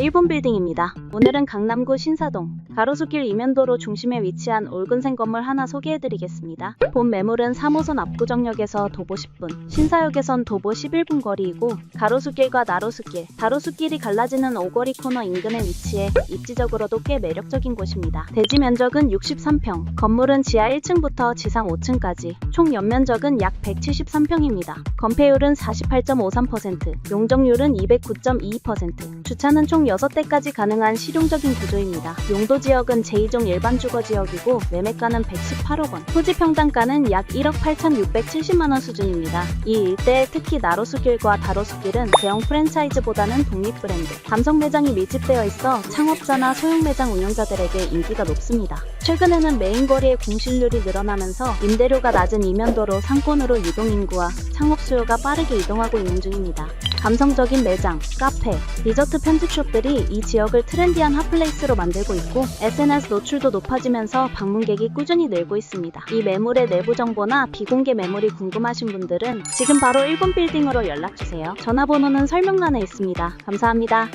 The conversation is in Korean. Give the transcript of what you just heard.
일본 빌딩입니다. 오늘은 강남구 신사동 가로수길 이면도로 중심에 위치한 올근생 건물 하나 소개해드리겠습니다. 본 매물은 3호선 압구정역에서 도보 10분, 신사역에선 도보 11분 거리이고 가로수길과 나로수길, 가로수길이 갈라지는 오거리 코너 인근에 위치해 입지적으로도 꽤 매력적인 곳입니다. 대지 면적은 63평, 건물은 지하 1층부터 지상 5층까지 총 연면적은 약 173평입니다. 건폐율은 48.53%, 용적률은 209.22%, 주차는 총 6대까지 가능한 실용적인 구조입니다. 용도 지역은 제2종 일반 주거 지역이고 매매가는 118억 원, 토지 평당가는 약 1억 8,670만 원 수준입니다. 이 일대에 특히 나로수길과 다로수길은 대형 프랜차이즈보다는 독립 브랜드, 감성 매장이 밀집되어 있어 창업자나 소형 매장 운영자들에게 인기가 높습니다. 최근에는 메인 거리의 공실률이 늘어나면서 임대료가 낮은 이면도로 상권으로 유동 인구와 창업 수요가 빠르게 이동하고 있는 중입니다. 감성적인 매장, 카페, 디저트 편집숍들이 이 지역을 트렌디한 핫플레이스로 만들고 있고 SNS 노출도 높아지면서 방문객이 꾸준히 늘고 있습니다. 이 매물의 내부 정보나 비공개 매물이 궁금하신 분들은 지금 바로 1번 빌딩으로 연락주세요. 전화번호는 설명란에 있습니다. 감사합니다.